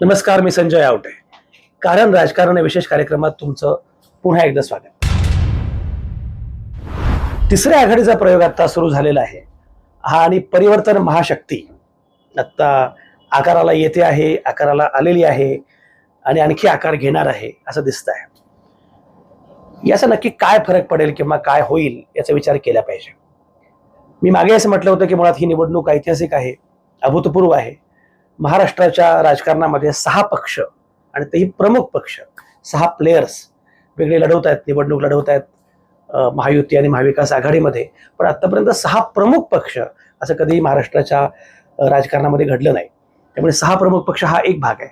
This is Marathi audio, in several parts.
नमस्कार मी संजय आवटे. कारण राजकारण या विशेष कार्यक्रमात तुमचं पुन्हा एकदा स्वागत. तिसऱ्या आघाडीचा प्रयोग आता सुरू झालेला आहे. हा आणि परिवर्तन महाशक्ती. आत्ता आकाराला येते आहे आकाराला आलेली आहे आणि आणखी आकार घेणार आहे असं दिसत आहे याचा नक्की काय फरक पडेल किंवा काय होईल याचा विचार केला पाहिजे. मी मागे असं म्हटलं होतं की मुळात ही निवडणूक ऐतिहासिक आहे अभूतपूर्व आहे. महाराष्ट्राच्या राजकारणामध्ये सहा पक्ष आणि तेही प्रमुख पक्ष सहा प्लेयर्स वेगळे लढवत आहेत निवडणूक लढवत आहेत महायुती आणि महाविकास आघाडीमध्ये. पण आत्तापर्यंत सहा प्रमुख पक्ष असं कधीही महाराष्ट्राच्या राजकारणामध्ये घडलं नाही. त्यामुळे सहा प्रमुख पक्ष हा एक भाग आहे.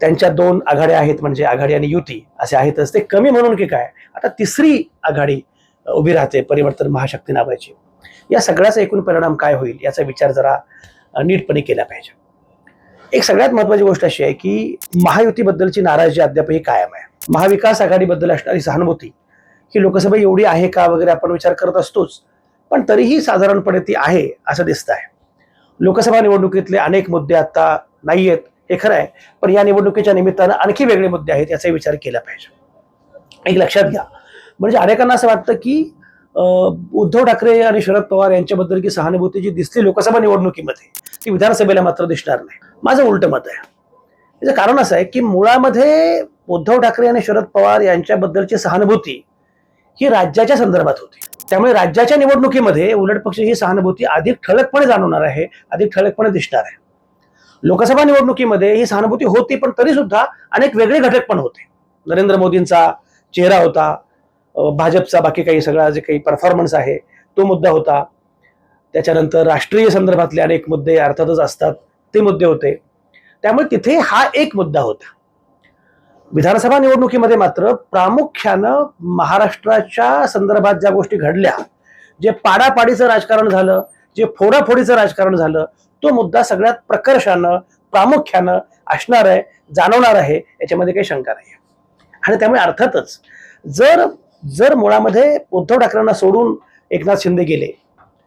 त्यांच्या दोन आघाड्या आहेत म्हणजे आघाडी आणि युती असे आहेतच. ते कमी म्हणून की काय? आता तिसरी आघाडी उभी राहते परिवर्तन महाशक्ती नावाची या सगळ्याचा एकूण परिणाम काय होईल याचा विचार जरा नीटपणे केला पाहिजे. एक सगळ्यात महत्वाची गोष्ट अशी आहे की महायुतीबद्दलची नाराजी अद्यापही कायम आहे. महाविकास आघाडीबद्दल असणारी सहानुभूती ही लोकसभा एवढी आहे का वगैरे आपण विचार करत असतोच पण तरीही साधारणपणे ती आहे असं दिसत आहे. लोकसभा निवडणुकीतले अनेक मुद्दे आता नाही आहेत हे खरं आहे पण या निवडणुकीच्या निमित्तानं आणखी वेगळे मुद्दे आहेत याचा विचार केला पाहिजे. एक लक्षात घ्या. म्हणजे अनेकांना असं वाटतं की उद्धव ठाकरे आणि शरद पवार यांच्याबद्दल की सहानुभूती जी दिसली लोकसभा निवडणुकीमध्ये ती विधानसभेला मात्र दिसणार नाही. माझं उलट मत आहे. याचं कारण असं आहे की मुळामध्ये उद्धव ठाकरे आणि शरद पवार यांच्याबद्दलची सहानुभूती ही राज्याच्या संदर्भात होती. त्यामुळे राज्याच्या निवडणुकीमध्ये उलट पक्ष ही सहानुभूती अधिक ठळकपणे जाणवणार आहे अधिक ठळकपणे दिसणार आहे. लोकसभा निवडणुकीमध्ये ही सहानुभूती होती पण तरी सुद्धा अनेक वेगळे घटक पण होते. नरेंद्र मोदींचा चेहरा होता भाजपचा बाकी काही सगळा जे काही परफॉर्मन्स आहे तो मुद्दा होता. त्याच्यानंतर राष्ट्रीय संदर्भातले अनेक मुद्दे अर्थातच असतात ते मुद्दे होते. त्यामुळे तिथे हा एक मुद्दा होता. विधानसभा निवडणुकीमध्ये मात्र प्रामुख्यानं महाराष्ट्राच्या संदर्भात ज्या गोष्टी घडल्या जे पाडापाडीचं राजकारण झालं जे फोडाफोडीचं राजकारण झालं तो मुद्दा सगळ्यात प्रकर्षानं प्रामुख्यानं असणार आहे जाणवणार आहे याच्यामध्ये काही शंका नाही आणि त्यामुळे अर्थातच जर जर मुळामध्ये उद्धव ठाकरेंना सोडून एकनाथ शिंदे गेले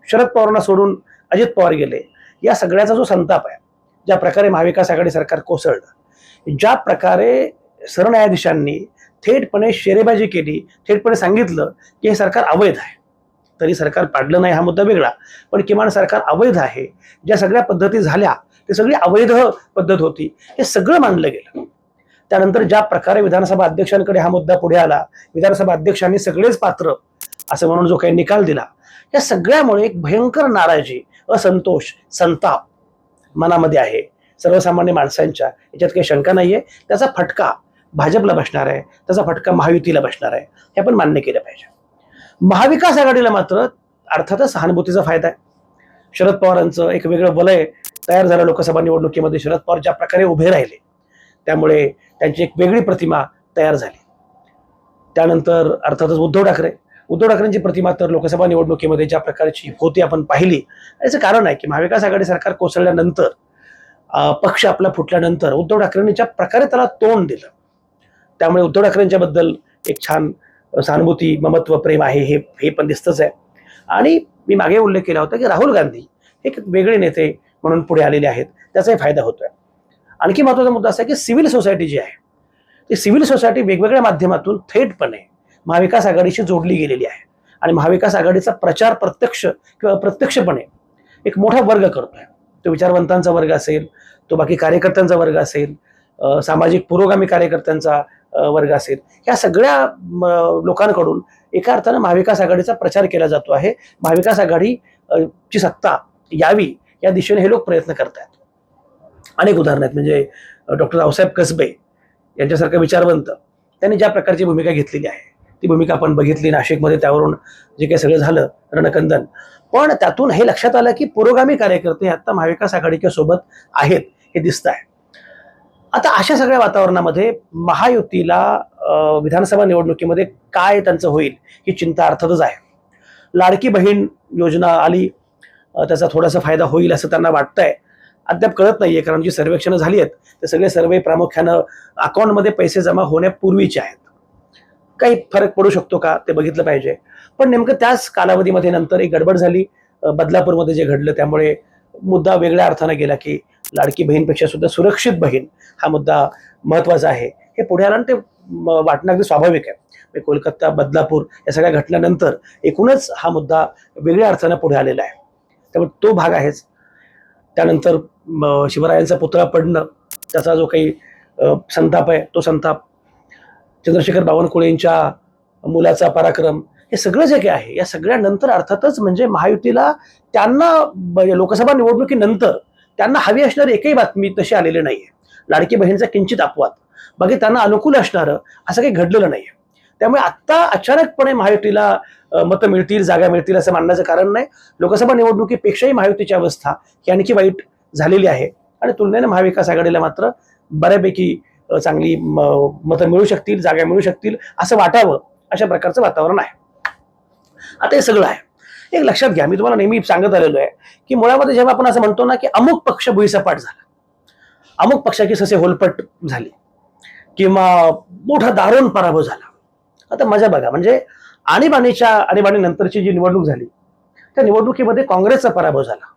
शरद पवारांना सोडून अजित पवार गेले. या सगळ्याचा जो संताप आहे ज्या प्रकारे महाविकास आघाडी सरकार कोसळलं ज्या प्रकारे सरन्यायाधीशांनी थेटपणे शेरेबाजी केली थेटपणे सांगितलं की हे सरकार अवैध आहे. तरी सरकार पाडलं नाही हा मुद्दा वेगळा पण किमान सरकार अवैध आहे ज्या सगळ्या पद्धती झाल्या ते सगळी अवैध पद्धत होती हे सगळं मानलं गेलं. त्यानंतर ज्या प्रकारे विधानसभा अध्यक्षांकडे हा मुद्दा पुढे आला विधानसभा अध्यक्षांनी सगळेच पात्र असं म्हणून जो काही निकाल दिला या सगळ्यामुळे एक भयंकर नाराजी असंतोष संताप मनामध्ये आहे. सर्वसामान्य माणसांच्या याच्यात काही शंका नाहीये. त्याचा फटका भाजपला बसणार आहे त्याचा फटका महायुतीला बसणार आहे हे आपण मान्य केलं पाहिजे. महाविकास आघाडीला मात्र अर्थातच सहानुभूतीचा फायदा आहे. शरद पवारांचं एक वेगळं वलय तयार झालं लोकसभा निवडणुकीमध्ये. शरद पवार ज्या प्रकारे उभे राहिले त्यामुळे त्यांची एक वेगळी प्रतिमा तयार झाली. त्यानंतर अर्थातच उद्धव ठाकरे उद्धव ठाकरेंची प्रतिमा तर लोकसभा निवडणुकीमध्ये ज्या प्रकारची होती आपण पाहिली याचं कारण आहे की महाविकास आघाडी सरकार कोसळल्यानंतर पक्ष आपला फुटल्यानंतर उद्धव ठाकरेंनी ज्या प्रकारे त्याला तोंड दिलं त्यामुळे उद्धव ठाकरेंच्या बद्दल एक छान सहानुभूती ममत्व प्रेम आहे हे हे पण दिसतच आहे. आणि मी मागे उल्लेख केला होता की राहुल गांधी हे एक वेगळे नेते म्हणून पुढे आलेले आहेत त्याचाही फायदा होतोय. आणखी महत्त्वाचा मुद्दा असा आहे की सिव्हिल सोसायटी जी आहे ती सिव्हिल सोसायटी वेगवेगळ्या माध्यमातून थेटपणे महाविकास आघाडीशी जोडली गेलेली आहे. आणि महाविकास आघाडीचा प्रचार प्रत्यक्ष किंवा अप्रत्यक्षपणे एक मोठा वर्ग करतोय. तो विचारवंतांचा वर्ग असेल तो बाकी कार्यकर्त्यांचा वर्ग असेल सामाजिक पुरोगामी कार्यकर्त्यांचा वर्ग असेल या सगळ्या लोकांकडून एका अर्थानं महाविकास आघाडीचा प्रचार केला जातो आहे. महाविकास आघाडी ची सत्ता यावी या दिशेने हे लोक प्रयत्न करत आहेत अनेक उदाहरणं आहेत. म्हणजे डॉक्टर रावसाहेब कसबे यांच्यासारखा विचारवंत त्यांनी ज्या प्रकारची भूमिका घेतलेली आहे ती भूमिका आपण बघितली नाशिकमध्ये त्यावरून जे काही सगळं झालं रणकंदन. पण त्यातून हे लक्षात आलं की पुरोगामी कार्यकर्ते आत्ता महाविकास आघाडीच्या सोबत आहेत हे दिसत आहे आता अशा सगळ्या वातावरणामध्ये महायुतीला विधानसभा निवडणुकीमध्ये काय त्यांचं होईल ही चिंता अर्थातच आहे. लाडकी बहीण योजना आली त्याचा थोडासा फायदा होईल असं त्यांना वाटतंय. अद्याप कळत नाहीये कारण जी सर्वेक्षणं झाली आहेत ते सगळे सर्वे प्रामुख्यानं अकाउंटमध्ये पैसे जमा होण्यापूर्वीचे आहेत. काही फरक पडू शकतो का ते बघितलं पाहिजे. पण नेमकं त्याच कालावधीमध्ये नंतर एक गडबड झाली. बदलापूरमध्ये जे घडलं त्यामुळे मुद्दा वेगळ्या अर्थानं गेला की लाडकी बहीणपेक्षा सुद्धा सुरक्षित बहीण हा मुद्दा महत्त्वाचा आहे. हे पुढे आला आणि ते वाटणं अगदी स्वाभाविक आहे. म्हणजे कोलकाता बदलापूर या सगळ्या घटल्यानंतर एकूणच हा मुद्दा वेगळ्या अर्थानं पुढे आलेला आहे. त्यामुळे तो भाग आहेच. त्यानंतर शिवरायांचा पुतळा पडणं त्याचा जो काही संताप आहे तो संताप चंद्रशेखर बावनकुळेंच्या मुलाचा पराक्रम हे सगळं जे काही आहे या सगळ्यानंतर अर्थातच म्हणजे महायुतीला त्यांना लोकसभा निवडणुकीनंतर त्यांना हवी असणारी एकही बातमी तशी आलेली नाहीये. लाडकी बहिणीचा किंचित अपवाद. बाकी त्यांना अनुकूल असणारं असं काही घडलेलं नाहीये. त्यामुळे आत्ता अचानकपणे महायुतीला मतं मिळतील जागा मिळतील असं मानण्याचं कारण नाही. लोकसभा निवडणुकीपेक्षाही महायुतीची अवस्था ही आणखी वाईट झालेली आहे. आणि तुलनेने महाविकास आघाडीला मात्र बऱ्यापैकी चांगली म- मतं मिळू शकतील जागा मिळू शकतील असं वाटावं अशा प्रकारचं वातावरण आहे. आता हे सगळं आहे. एक लक्षात घ्या मी तुम्हाला नेहमी सांगत आलेलो आहे की मुळामध्ये जेव्हा आपण असं म्हणतो ना की अमुक पक्ष भुईसपाट झाला अमुक पक्षाची ससे होलपट झाली किंवा मोठा दारुण पराभव झाला. आता मजा बघा म्हणजे आणीबाणीच्या आणीबाणीनंतरची जी निवडणूक झाली त्या निवडणुकीमध्ये काँग्रेसचा पराभव झाला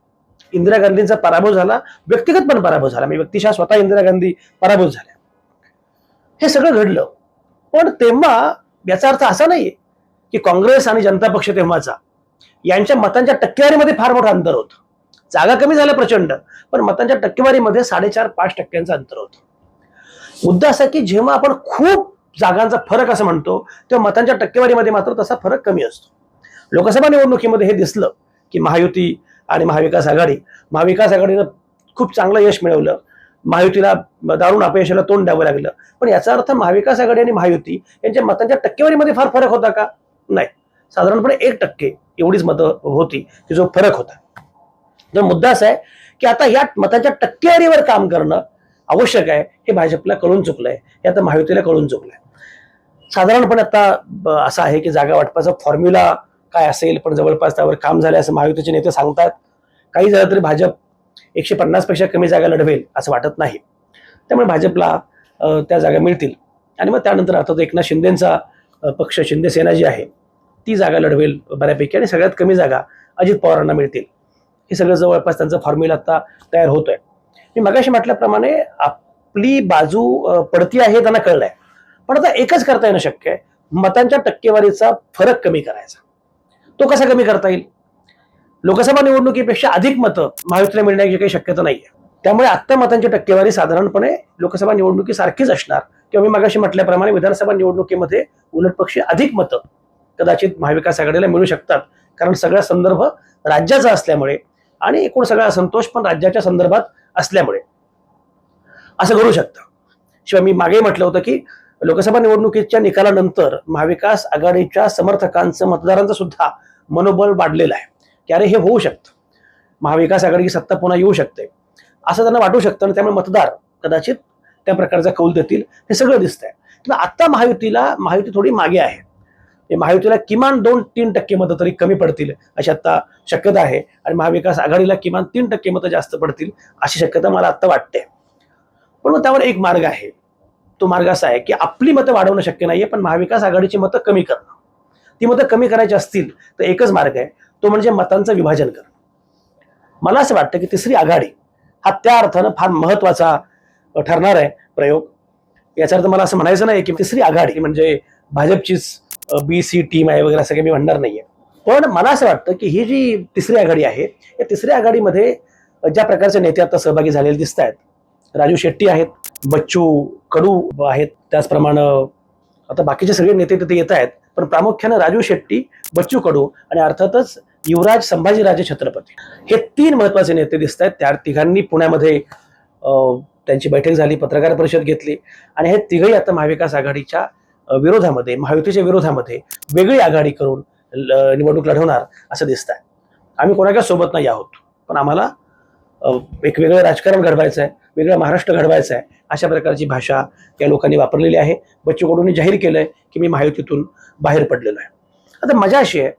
इंदिरा गांधींचा पराभव झाला व्यक्तिगत पण पराभव झाला. मी व्यक्तिशः स्वतः इंदिरा गांधी पराभूत झाल्या हे सगळं घडलं. पण तेव्हा याचा अर्थ असा नाहीये की काँग्रेस आणि जनता पक्ष तेव्हाचा यांच्या मतांच्या टक्केवारीमध्ये फार मोठं अंतर होतं. जागा कमी झाल्या प्रचंड पण मतांच्या टक्केवारीमध्ये साडेचार पाच टक्क्यांचं अंतर होतं. मुद्दा असा की जेव्हा आपण खूप जागांचा फरक असं म्हणतो तेव्हा मतांच्या टक्केवारीमध्ये मात्र तसा फरक कमी असतो. लोकसभा निवडणुकीमध्ये हे दिसलं की महायुती आणि महाविकास आघाडी महाविकास आघाडीनं खूप चांगलं यश मिळवलं महायुतीला दारुण अपयशाला तोंड द्यावं लागलं. पण याचा अर्थ महाविकास आघाडी आणि महायुती यांच्या मतांच्या टक्केवारीमध्ये फार फरक होता का? नाही. साधारणपणे एक टक्के एवढीच मतं होती की जो फरक होता. तर मुद्दा असा आहे की आता या मतांच्या टक्केवारीवर काम करणं आवश्यक आहे. हे भाजपला कळून चुकलंय. हे आता महायुतीला कळून चुकलंय. साधारणपणे आता असं आहे की जागा वाटपाचा फॉर्म्युला काय असेल पण जवळपास त्यावर काम झालं असं महायुतीचे नेते सांगतात. काही झालं तरी भाजप एकशे पन्नासपेक्षा कमी जागा लढवेल असं वाटत नाही. त्यामुळे भाजपला त्या जागा मिळतील. आणि मग त्यानंतर अर्थात एकनाथ शिंदेचा पक्ष शिंदे सेना जी आहे ती जागा लढवेल बऱ्यापैकी आणि सगळ्यात कमी जागा अजित पवारांना मिळतील. हे सगळं जवळपास त्यांचा फॉर्म्युला आता तयार होतोय. मी मगाशी म्हटल्याप्रमाणे आपली बाजू पडती आहे हे त्यांना कळलंय. पण आता एकच करता येणं शक्य आहे. मतांच्या टक्केवारीचा फरक कमी करायचा. तो कसा कमी करता येईल? लोकसभा निवडणुकीपेक्षा अधिक मतं महायुतीला मिळण्याची काही शक्यता नाहीये. त्यामुळे आत्ता मतांची टक्केवारी साधारणपणे लोकसभा निवडणुकीसारखीच असणार. किंवा मी मगाशी म्हटल्याप्रमाणे विधानसभा निवडणुकीमध्ये उलटपक्षी अधिक मतं कदाचित महाविकास आघाडीला मिळू शकतात. कारण सगळा संदर्भ राज्याचा असल्यामुळे आणि एकूण सगळा संतोष पण राज्याच्या संदर्भात असल्यामुळे. असं करू शकतं. शिवाय मी मागे म्हटलं होतं की लोकसभा निवडणुकीच्या निकालानंतर महाविकास आघाडीच्या समर्थकांचं मतदारांचं सुद्धा मनोबल वाढलेलं आहे. की अरे हे होऊ शकतं. महाविकास आघाडीची सत्ता पुन्हा येऊ शकते. असं त्यांना वाटू शकतं आणि त्यामुळे मतदार कदाचित त्या प्रकारचा कौल देतील. हे सगळं दिसतंय. पण आता महायुतीला महायुती थोडी मागे आहे. म्हणजे महायुतीला किमान दोन तीन टक्के मतं तरी कमी पडतील अशी आता शक्यता आहे. आणि महाविकास आघाडीला किमान तीन टक्के मतं जास्त पडतील अशी शक्यता मला आत्ता वाटते. पण मग त्यावर एक मार्ग आहे. तो मार्ग असा आहे की आपली मतं वाढवणं शक्य नाहीये पण महाविकास आघाडीची मतं कमी करणं. ती मतं कमी करायची असतील तर एकच मार्ग आहे. तो म्हणजे मतांचं विभाजन करणं. मला असं वाटतं की तिसरी आघाडी हा त्या अर्थानं फार महत्त्वाचा ठरणार आहे प्रयोग. याचा अर्थ मला असं म्हणायचं नाही की तिसरी आघाडी म्हणजे भाजपचीच बी सी टीम आहे वगैरे असं काही मी म्हणणार नाहीये. पण मला असं वाटतं की ही जी तिसरी आघाडी आहे या तिसऱ्या आघाडीमध्ये ज्या प्रकारचे नेते आता सहभागी झालेले दिसत आहेत राजू शेट्टी आहेत बच्चू कडू आहेत त्याचप्रमाणे आता बाकीचे सगळे नेते तिथे येत आहेत पण प्रामुख्यानं राजू शेट्टी बच्चू कडू आणि अर्थातच युवराज संभाजीराजे छत्रपती. हे तीन महत्त्वाचे नेते दिसत आहेत त्या तिघांनी पुण्यामध्ये त्यांची बैठक झाली पत्रकार परिषद घेतली. आणि हे तिघही आता महाविकास आघाडीच्या विरोधामध्ये महायुतीच्या विरोधामध्ये वेगळी आघाडी करून ल- निवडणूक लढवणार असं दिसत आहे आम्ही कोणाच्या सोबत नाही आहोत. पण आम्हाला एक वेगळं राजकारण घडवायचं आहे वेगळं महाराष्ट्र घडवायचं आहे अशा प्रकारची भाषा या लोकांनी वापरलेली आहे. बच्चू कडूंनी जाहीर केलंय की मी महायुतीतून बाहेर पडलेलो आहे. आता मजा अशी आहे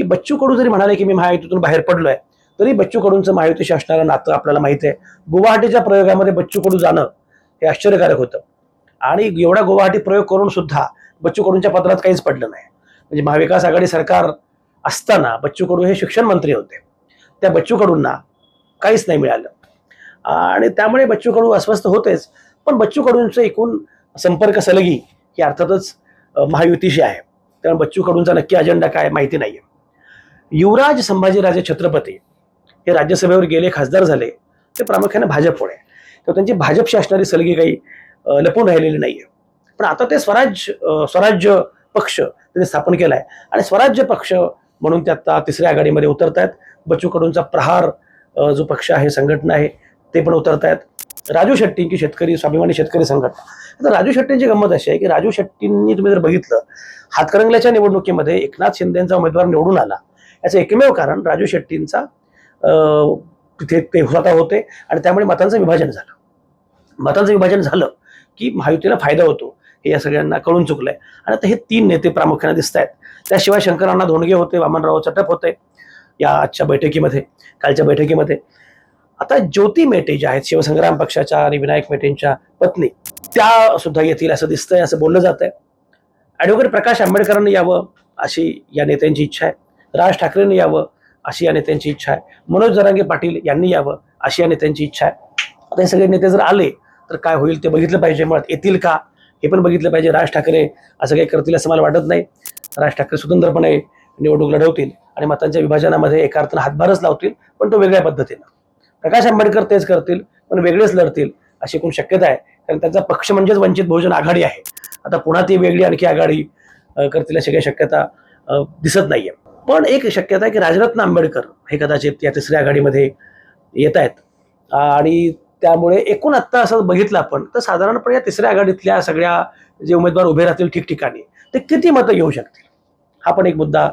की बच्चू कडू जरी म्हणाले की मी महायुतीतून बाहेर पडलोय तरी बच्चू कडूंचं महायुतीशी असणारं नातं आपल्याला माहिती आहे. गुवाहाटीच्या प्रयोगामध्ये बच्चू कडू जाणं हे आश्चर्यकारक होतं. आणि एवढा गुवाहाटी प्रयोग करून सुद्धा बच्चू कडूंच्या पत्रात काहीच पडलं नाही. म्हणजे महाविकास आघाडी सरकार असताना बच्चू कडू हे शिक्षण मंत्री होते. त्या बच्चू कडूंना काहीच नाही मिळालं. आणि त्यामुळे बच्चू कडू अस्वस्थ होतेच. पण बच्चू कडूंचं एकूण संपर्क सलगी ही अर्थातच महायुतीशी आहे. कारण बच्चू कडूंचा नक्की अजेंडा काय माहिती नाही आहे युवराज संभाजीराजे छत्रपती हे राज्यसभेवर गेले खासदार झाले. ते प्रामुख्याने भाजपमुळे. तर त्यांची भाजपशी असणारी सलगी काही लपून राहिलेली नाहीये. पण आता ते स्वराज स्वराज्य पक्ष त्यांनी स्थापन केलाय. आणि स्वराज्य पक्ष म्हणून ते आता तिसऱ्या आघाडीमध्ये उतरत आहेत बच्चू कडूंचा प्रहार जो पक्ष आहे संघटना आहे ते पण उतरत आहेत राजू शेट्टींची शेतकरी स्वाभिमानी शेतकरी संघटना. आता राजू शेट्टींची गंमत अशी आहे की राजू शेट्टींनी तुम्ही जर बघितलं हातकरंगल्याच्या निवडणुकीमध्ये एकनाथ शिंदेचा उमेदवार निवडून आला. याचं एकमेव कारण राजू शेट्टींचा तिथे ते स्वतः होते आणि त्यामुळे मतांचं विभाजन झालं. मतांचं विभाजन झालं की महायुतीला फायदा होतो. हे या सगळ्यांना कळून चुकलंय. आणि आता हे तीन नेते प्रामुख्याने दिसत आहेत. त्याशिवाय शंकरांना धोंडगे होते वामनराव चटप होते या आजच्या बैठकीमध्ये कालच्या बैठकीमध्ये. आता ज्योती मेटे ज्या आहेत शिवसंग्राम पक्षाच्या आणि विनायक मेटेंच्या पत्नी त्या सुद्धा येतील असं दिसतंय असं बोललं जात आहे ॲडव्होकेट प्रकाश आंबेडकरांनी यावं अशी या नेत्यांची इच्छा आहे. राज ठाकरेंनी यावं अशी या नेत्यांची इच्छा आहे. मनोज जरांगे पाटील यांनी यावं अशी या नेत्यांची इच्छा आहे. आता हे सगळे नेते जर आले तर काय होईल ते बघितलं पाहिजे. मुळात येतील का? हे पण बघितलं पाहिजे. राज ठाकरे असं काही करतील असं मला वाटत नाही. राज ठाकरे स्वतंत्रपणे निवडणूक लढवतील आणि मतांच्या विभाजनामध्ये एका अर्थानं हातभारच लावतील पण तो वेगळ्या पद्धतीनं. प्रकाश आंबेडकर तेच करतील पण वेगळेच लढतील अशी एकूण शक्यता आहे. कारण त्यांचा पक्ष म्हणजेच वंचित बहुजन आघाडी आहे. आता पुन्हा ती वेगळी आणखी आघाडी करतील अशी काही शक्यता दिसत दिसत नाहीये. पण एक शक्यता आहे की राजरत्न आंबेडकर हे कदाचित या तिसऱ्या आघाडीमध्ये येत आहेत. आणि त्यामुळे एकूण आत्ता असं बघितलं आपण तर साधारणपणे या तिसऱ्या आघाडीतल्या सगळ्या जे उमेदवार उभे राहतील ठिकठिकाणी ते किती मतं घेऊ शकतील? हा पण एक मुद्दा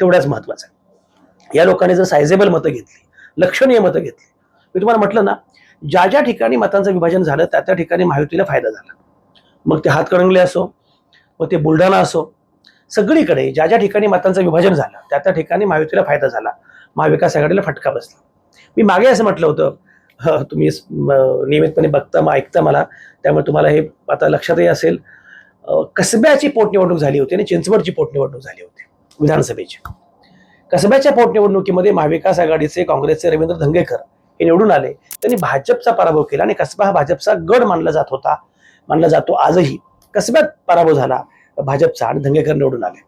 तेवढ्याच महत्त्वाचा आहे. या लोकांनी जर सायझेबल मतं घेतली लक्षणीय मतं घेतली मी तुम्हाला म्हटलं ना ज्या ज्या ठिकाणी मतांचं विभाजन झालं त्या त्या ठिकाणी महायुतीला फायदा झाला. मग ते हातकणंगले असो मग ते बुलढाणा असो सगळीकडे ज्या ज्या ठिकाणी मतांचं विभाजन झालं त्या त्या ठिकाणी महायुतीला फायदा झाला. महाविकास आघाडीला फटका बसला. मी मागे असं म्हटलं होतं तुम्ही नियमितपणे बघता मग ऐकता मला. त्यामुळे तुम्हाला हे आता लक्षातही असेल. कसब्याची पोटनिवडणूक झाली होती आणि चिंचवडची पोटनिवडणूक झाली होती विधानसभेची. कसब्याच्या पोटनिवडणुकीमध्ये महाविकास आघाडीचे काँग्रेसचे रवींद्र धंगेकर हे निवडून आले. त्यांनी भाजपचा पराभव केला आणि कसबा हा भाजपचा गड मानला जात होता मानला जातो आजही. कसब्यात पराभव झाला. भाजपचा आणि धंगेकर निवडून आले.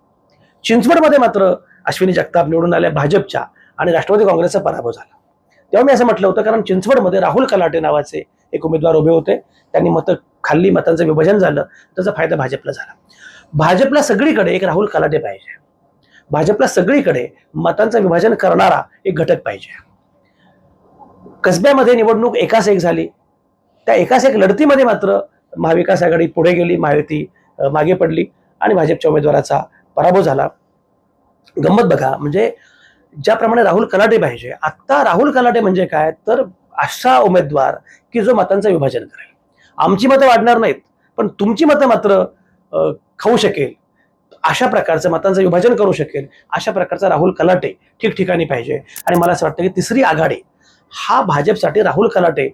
चिंचवडमध्ये मात्र अश्विनी जगताप निवडून आल्या भाजपच्या आणि राष्ट्रवादी काँग्रेसचा पराभव झाला. तेव्हा मी असं म्हटलं होतं कारण चिंचवडमध्ये राहुल कलाटे नावाचे एक उमेदवार उभे होते. त्यांनी मतं खाल्ली मतांचं विभाजन झालं त्याचा फायदा भाजपला झाला. भाजपला सगळीकडे एक राहुल कलाटे पाहिजे. भाजपला सगळीकडे मतांचं विभाजन करणारा एक घटक पाहिजे. कसब्यामध्ये निवडणूक एकास एक झाली. त्या एकास एक लढतीमध्ये मात्र महाविकास आघाडी पुढे गेली महायुती मागे पडली आणि भाजपच्या उमेदवाराचा पराभव झाला. गंमत बघा म्हणजे ज्याप्रमाणे राहुल कलाटे पाहिजे आत्ता राहुल कलाटे म्हणजे काय? तर असा उमेदवार की जो मतांचं विभाजन करेल. आमची मतं वाढणार नाहीत पण तुमची मतं मात्र खाऊ शकेल. अशा प्रकारचं मतांचं विभाजन करू शकेल अशा प्रकारचा राहुल कलाटे ठिकठिकाणी पाहिजे. आणि मला असं वाटतं की तिसरी आघाडी हा भाजपसाठी राहुल कलाटे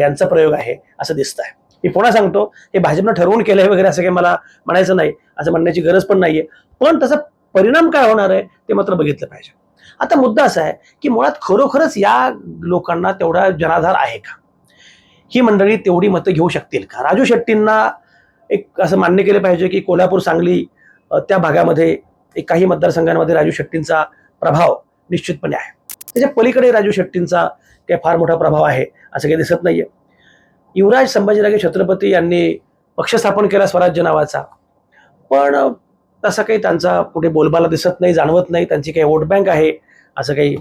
यांचा प्रयोग आहे असं दिसत आहे मी पुन्हा सांगतो हे भाजपनं ठरवून केलंय वगैरे असं काही मला म्हणायचं नाही असं म्हणण्याची गरज पण नाहीये. पण त्याचा परिणाम काय होणार आहे ते मात्र बघितलं पाहिजे. आता मुद्दा असा आहे की मुळात खरोखरच या लोकांना तेवढा जनाधार आहे का? ही मंडळी तेवढी मतं घेऊ शकतील का? राजू शेट्टींना एक असं मान्य केलं पाहिजे की कोल्हापूर सांगली त्या भागामध्ये एक काही मतदारसंघांमध्ये राजू शेट्टींचा प्रभाव निश्चितपणे आहे. त्याच्या पलीकडे राजू शेट्टींचा काही फार मोठा प्रभाव आहे असं काही दिसत नाहीये. युवराज संभाजीराजे छत्रपती यांनी पक्ष स्थापन केला स्वराज्य नावाचा. पण तसा काही त्यांचा कुठे बोलबाला दिसत नाही जाणवत नाही त्यांची काही वोट बँक आहे असं काही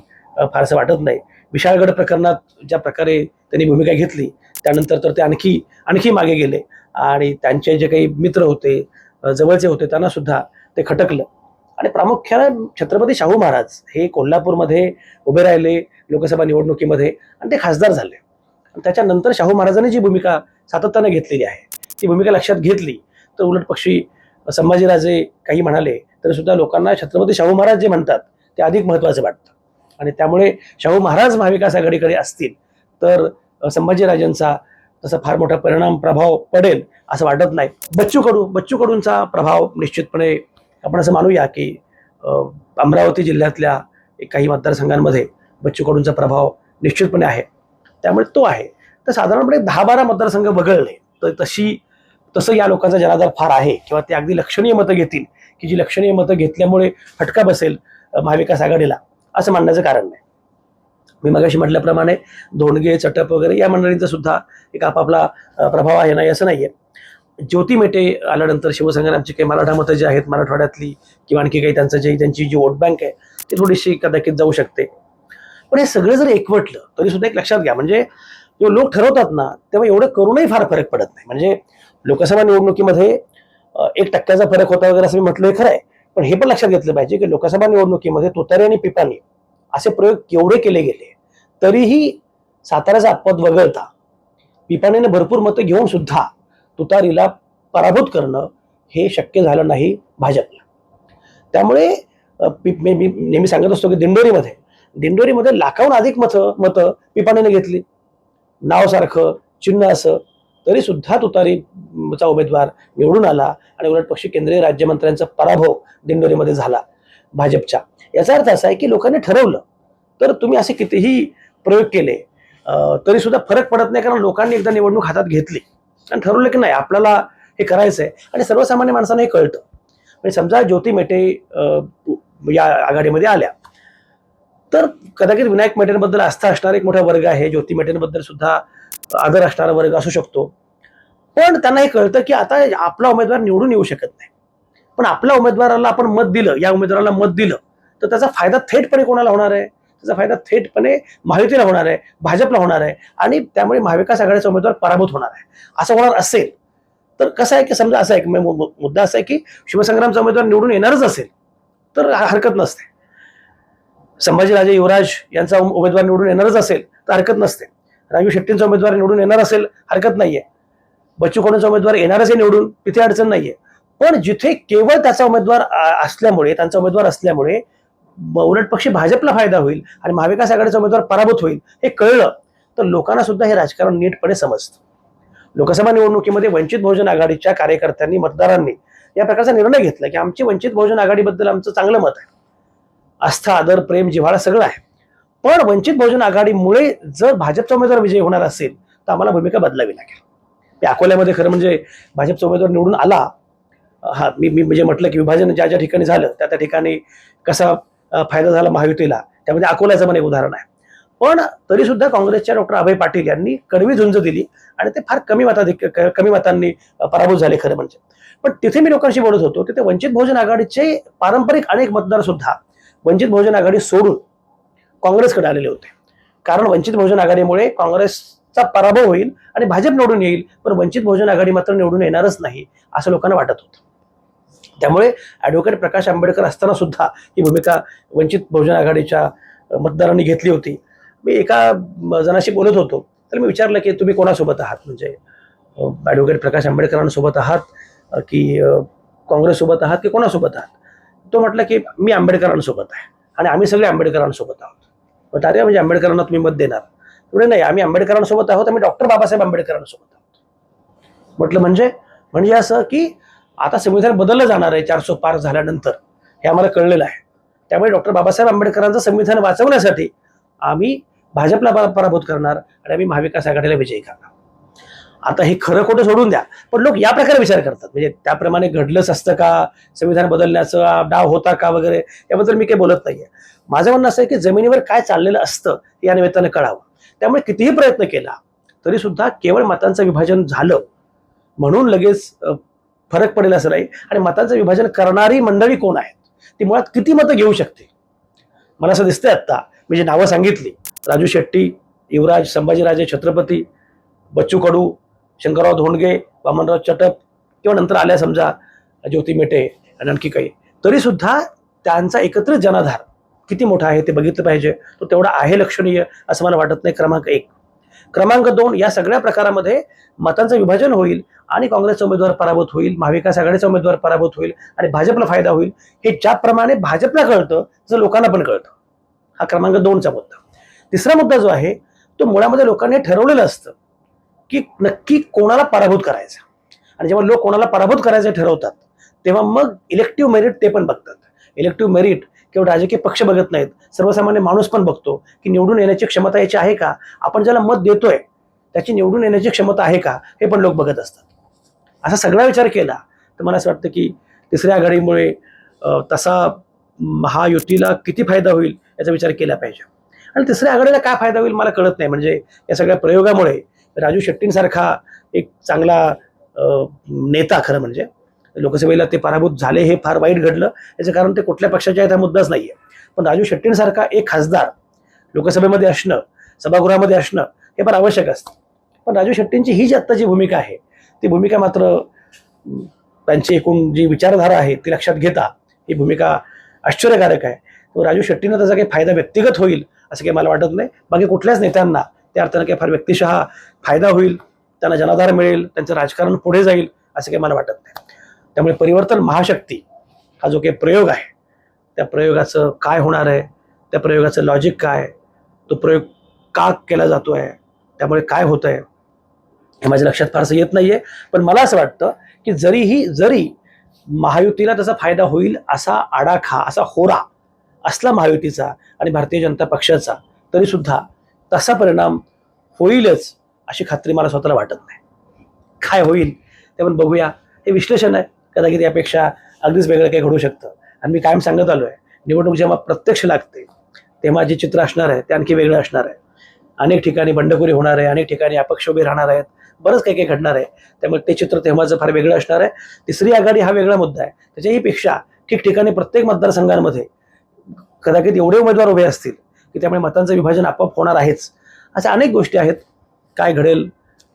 फारसं वाटत नाही. विशाळगड प्रकरणात ज्या प्रकारे त्यांनी भूमिका घेतली त्यानंतर तर ते आणखी आणखी मागे गेले. आणि त्यांचे जे काही मित्र होते जवळचे होते त्यांना सुद्धा ते खटकलं. आणि प्रामुख्याने छत्रपती शाहू महाराज हे कोल्हापूरमध्ये उभे राहिले लोकसभा निवडणुकीमध्ये आणि ते खासदार झाले. त्याच्यानंतर शाहू महाराजांनी जी भूमिका सातत्यानं घेतलेली आहे ती भूमिका लक्षात घेतली तर उलट पक्षी संभाजीराजे काही म्हणाले तरी सुद्धा लोकांना छत्रपती शाहू महाराज जे म्हणतात ते अधिक महत्त्वाचं वाटतं. आणि त्यामुळे शाहू महाराज महाविकास आघाडीकडे असतील तर संभाजीराजांचा तसा फार मोठा परिणाम प्रभाव पडेल असं वाटत नाही. बच्चू कडू बच्चू कडूंचा प्रभाव निश्चितपणे आपण असं मानूया की अमरावती जिल्ह्यातल्या काही मतदारसंघांमध्ये बच्चू कडूंचा प्रभाव निश्चितपणे आहे. त्यामुळे तो आहे. तर साधारणपणे दहा बारा मतदारसंघ वगळले तर तशी तसं या लोकांचा जनाधार फार आहे किंवा ते अगदी लक्षणीय मतं घेतील की जी लक्षणीय मतं घेतल्यामुळे फटका बसेल महाविकास आघाडीला असं मानण्याचं कारण नाही. मी मगाशी म्हटल्याप्रमाणे धोंडगे चटप वगैरे या मंडळींचा सुद्धा एक आपापला प्रभाव आहे नाही असं नाही आहे ज्योती मेटे आल्यानंतर शिवसंग्रामची काही मराठा मतं जी आहेत मराठवाड्यातली किंवा आणखी काही त्यांचं जे त्यांची जी वोट बँक आहे ती थोडीशी कदाचित जाऊ शकते. पण हे सगळं जर एकवटलं तरी सुद्धा एक लक्षात घ्या. म्हणजे जेव्हा लोक ठरवतात ना तेव्हा एवढं करूनही फार फरक पडत नाही. म्हणजे लोकसभा निवडणुकीमध्ये एक टक्क्याचा फरक होता वगैरे असं मी म्हटलंय खरं आहे पण हे पण लक्षात घेतलं पाहिजे की लोकसभा निवडणुकीमध्ये तुतारी आणि पिपाणी असे प्रयोग केवढे केले गेले तरीही साताऱ्याचा अपवाद वगळता पिपाणीने भरपूर मतं घेऊन सुद्धा तुतारीला पराभूत करणं हे शक्य झालं नाही भाजपला. त्यामुळे मी नेहमी सांगत असतो की दिंडोरीमध्ये दिंडोरीमध्ये लाखाहून अधिक मतं मतं पिपाणीने घेतली. नाव सारखं चिन्ह असं तरी सुद्धा तुतारीचा उमेदवार निवडून आला आणि उलट पक्षी केंद्रीय राज्यमंत्र्यांचा पराभव दिंडोरीमध्ये झाला भाजपच्या. याचा अर्थ असा आहे की लोकांनी ठरवलं तर तुम्ही असे कितीही प्रयोग केले तरी सुद्धा फरक पडत नाही कारण लोकांनी एकदा निवडणूक हातात घेतली. आणि ठरवलं की नाही आपल्याला हे करायचं आहे आणि सर्वसामान्य माणसांना हे कळतं. म्हणजे समजा ज्योती मेटे या आघाडीमध्ये आल्या. तर कदाचित विनायक मेटेंबद्दल आस्था असणारा एक मोठा वर्ग आहे ज्योती मेटेंबद्दल सुद्धा आदर असणारा वर्ग असू शकतो. पण त्यांना हे कळतं की आता आपला उमेदवार निवडून येऊ शकत नाही. पण आपल्या उमेदवाराला आपण मत दिलं या उमेदवाराला मत दिलं तर त्याचा फायदा थेटपणे कोणाला होणार आहे? त्याचा फायदा थेटपणे महायुतीला होणार आहे भाजपला होणार आहे आणि त्यामुळे महाविकास आघाडीचा उमेदवार पराभूत होणार आहे. असं होणार असेल तर कसं आहे की समजा असं आहे की मुद्दा असा आहे की शिवसंग्रामचा उमेदवार निवडून येणारच असेल तर हरकत नसते. संभाजीराजे युवराज यांचा उमेदवार निवडून येणारच असेल तर हरकत नसते. राजू शेट्टींचा उमेदवार निवडून येणार असेल हरकत नाहीये. बच्चू कडूंचा उमेदवार येणारच आहे निवडून तिथे अडचण नाहीये. पण जिथे केवळ त्याचा उमेदवार असल्यामुळे त्यांचा उमेदवार असल्यामुळे ब- उलट पक्षी भाजपला फायदा होईल आणि महाविकास आघाडीचा उमेदवार पराभूत होईल हे कळलं तर लोकांना सुद्धा हे राजकारण नीटपणे समजतं. लोकसभा निवडणुकीमध्ये वंचित बहुजन आघाडीच्या कार्यकर्त्यांनी मतदारांनी या प्रकारचा निर्णय घेतला की आमची वंचित बहुजन आघाडीबद्दल आमचं चांगलं मत आहे. आस्था आदर प्रेम जिव्हाळा सगळं आहे. पण वंचित बहुजन आघाडीमुळे जर भाजपचा उमेदवार विजय होणार असेल तर आम्हाला भूमिका बदलावी लागेल. ते अकोल्यामध्ये खरं म्हणजे भाजपचा उमेदवार निवडून आला हा मी मी म्हणजे म्हटलं की विभाजन ज्या ज्या ठिकाणी झालं त्या त्या ठिकाणी कसा फायदा झाला महायुतीला त्यामध्ये अकोल्याचं पण एक उदाहरण आहे. पण तरी सुद्धा काँग्रेसच्या डॉक्टर अभय पाटील यांनी कडवी झुंज दिली आणि ते फार कमी मताधिक कमी मतांनी पराभूत झाले खरं म्हणजे. पण तिथे मी लोकांशी बोलत होतो तिथे वंचित बहुजन आघाडीचे पारंपरिक अनेक मतदार सुद्धा वंचित बहुजन आघाडी सोडून काँग्रेसकडे आलेले होते. कारण वंचित बहुजन आघाडीमुळे काँग्रेसचा पराभव होईल आणि भाजप निवडून येईल पण वंचित बहुजन आघाडी मात्र निवडून येणारच नाही असं लोकांना वाटत होतं. त्यामुळे ॲडव्होकेट प्रकाश आंबेडकर असताना सुद्धा ही भूमिका वंचित बहुजन आघाडीच्या मतदारांनी घेतली होती. मी एका जणाशी बोलत होतो तर मी विचारलं की तुम्ही कोणासोबत आहात? म्हणजे ॲडव्होकेट प्रकाश आंबेडकरांसोबत आहात की काँग्रेससोबत आहात की कोणासोबत आहात? तो म्हटलं की मी आंबेडकरांसोबत आहे. आणि आम्ही सगळे आंबेडकरांसोबत आहोत. म्हटलं अरे म्हणजे आंबेडकरांना तुम्ही मत देणार. एवढे नाही आम्ही आंबेडकरांसोबत आहोत आम्ही डॉक्टर बाबासाहेब आंबेडकरांसोबत आहोत. म्हटलं म्हणजे म्हणजे असं की आता संविधान बदललं जाणार आहे चारशे पार झाल्यानंतर. हे आम्हाला कळलेलं आहे. त्यामुळे डॉक्टर बाबासाहेब आंबेडकरांचं संविधान वाचवण्यासाठी आम्ही भाजपला पराभूत करणार आणि आम्ही महाविकास आघाडीला विजयी करणार. आता हे खरं खोटं सोडून द्या. पण लोक या प्रकारे विचार करतात. म्हणजे त्याप्रमाणे घडलंच असतं का? संविधान बदलण्याचा डाव होता का वगैरे? याबद्दल मी काही बोलत नाहीये. माझं म्हणणं असं आहे की जमिनीवर काय चाललेलं असतं हे या निमित्तानं कळावं. त्यामुळे कितीही प्रयत्न केला तरी सुद्धा केवळ मतांचं विभाजन झालं. म्हणून लगेच फरक पडेल असं नाही. आणि मतांचं विभाजन करणारी मंडळी कोण आहेत? ती मुळात किती मतं घेऊ शकते? मला असं दिसतंय आत्ता. मी जे नावं सांगितली राजू शेट्टी युवराज संभाजीराजे छत्रपती बच्चू कडू शंकरराव धोंडगे वामनराव चटप किंवा नंतर आल्या समजा ज्योती मेटे आणि आणखी काही. तरीसुद्धा त्यांचा एकत्र जनाधार किती मोठा आहे ते बघितलं पाहिजे. तो तेवढा आहे लक्षणीय असं मला वाटत नाही. क्रमांक एक. क्रमांक दोन या सगळ्या प्रकारामध्ये मतांचं विभाजन होईल आणि काँग्रेसचा उमेदवार पराभूत होईल महाविकास आघाडीचा उमेदवार पराभूत होईल आणि भाजपला फायदा होईल हे ज्याप्रमाणे भाजपला कळतं तसं लोकांना पण कळतं. हा क्रमांक दोनचा मुद्दा. तिसरा मुद्दा जो आहे तो मुळामध्ये लोकांनी ठरवलेलं असतं. की नक्की कोणाला पराभूत करायचं? आणि जेव्हा लोक कोणाला पराभूत करायचं ठरवतात तेव्हा मग इलेक्टिव्ह मेरिट ते पण बघतात. इलेक्टिव्ह मेरिट केवळ राजकीय पक्ष बघत नाहीत सर्वसामान्य माणूस पण बघतो की निवडून येण्याची क्षमता याची आहे का? आपण ज्याला मत देतोय त्याची निवडून येण्याची क्षमता आहे का? हे पण लोक बघत असतात. असा सगळा विचार केला तर मला असं वाटतं की तिसऱ्या आघाडीमुळे तसा महायुतीला किती फायदा होईल याचा विचार केला पाहिजे. आणि तिसऱ्या आघाडीला काय फायदा होईल मला कळत नाही. म्हणजे या सगळ्या प्रयोगामुळे राजू शेट्टींसारखा एक चांगला नेता खरं म्हणजे. लोकसभेला ते पराभूत झाले हे फार वाईट घडलं. याचं कारण ते कुठल्या पक्षाचे आहेत हा मुद्दाच नाही आहे पण राजू शेट्टींसारखा एक खासदार लोकसभेमध्ये असणं सभागृहामध्ये असणं हे फार आवश्यक असतं. पण राजू शेट्टींची ही जी आत्ताची भूमिका आहे ती भूमिका मात्र त्यांची एकूण जी विचारधारा आहे ती लक्षात घेता ही भूमिका आश्चर्यकारक आहे. राजू शेट्टींना त्याचा काही फायदा व्यक्तिगत होईल असं काही मला वाटत नाही. बाकी कुठल्याच नेत्यांना त्या अर्थानं काही फार व्यक्तिशः फायदा होईल त्यांना जनाधार मिळेल त्यांचं राजकारण पुढे जाईल असं काही मला वाटत नाही. त्यामुळे परिवर्तन महाशक्ती हा जो काही प्रयोग आहे त्या प्रयोगाचं काय होणार आहे त्या प्रयोगाचं लॉजिक काय तो प्रयोग का केला जातो आहे त्यामुळे काय होतं आहे हे माझ्या लक्षात फारसं येत नाही आहे पण मला असं वाटतं की जरीही जरी महायुतीला त्याचा फायदा होईल असा आडाखा असा होरा असला महायुतीचा आणि भारतीय जनता पक्षाचा तरीसुद्धा तसा परिणाम होईलच अशी खात्री मला स्वतःला वाटत नाही. काय होईल ते पण बघूया. हे विश्लेषण आहे. कदाचित यापेक्षा अगदीच वेगळं काही घडू शकतं. आणि मी कायम सांगत आलो आहे निवडणूक जेव्हा प्रत्यक्ष लागते तेव्हा जे चित्र असणार आहे ते आणखी वेगळं असणार आहे. अनेक ठिकाणी बंडखोरी होणार आहे अनेक ठिकाणी अपक्ष उभे राहणार आहेत बरंच काही काही घडणार आहे. त्यामुळे ते चित्र तेव्हाचं फार वेगळं असणार आहे तिसरी आघाडी हा वेगळा मुद्दा आहे. त्याच्याही पेक्षा ठिकठिकाणी प्रत्येक मतदारसंघांमध्ये कदाचित एवढे उमेदवार उभे असतील की त्यामुळे मतांचं विभाजन आपोआप होणार आहेच. अशा अनेक गोष्टी आहेत. काय घडेल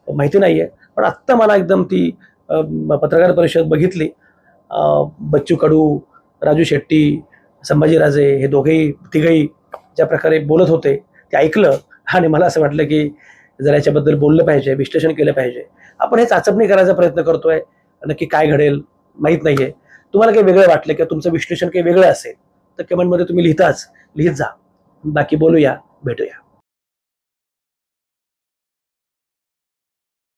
माहिती नाही आहे पण आत्ता मला एकदम ती पत्रकार परिषद बघितली. बच्चू कडू राजू शेट्टी संभाजीराजे हे दोघेही तिघही ज्या प्रकारे बोलत होते ते ऐकलं आणि मला असं वाटलं की जरा याच्याबद्दल बोललं पाहिजे विश्लेषण केलं पाहिजे. आपण हे चाचपणी करायचा प्रयत्न करतोय. नक्की काय घडेल माहीत नाहीये. तुम्हाला काही वेगळं वाटलं किंवा तुमचं विश्लेषण काही वेगळं असेल तर कमेंटमध्ये तुम्ही लिहिताच. लिहित जा. बाकी बोलूया भेटूया.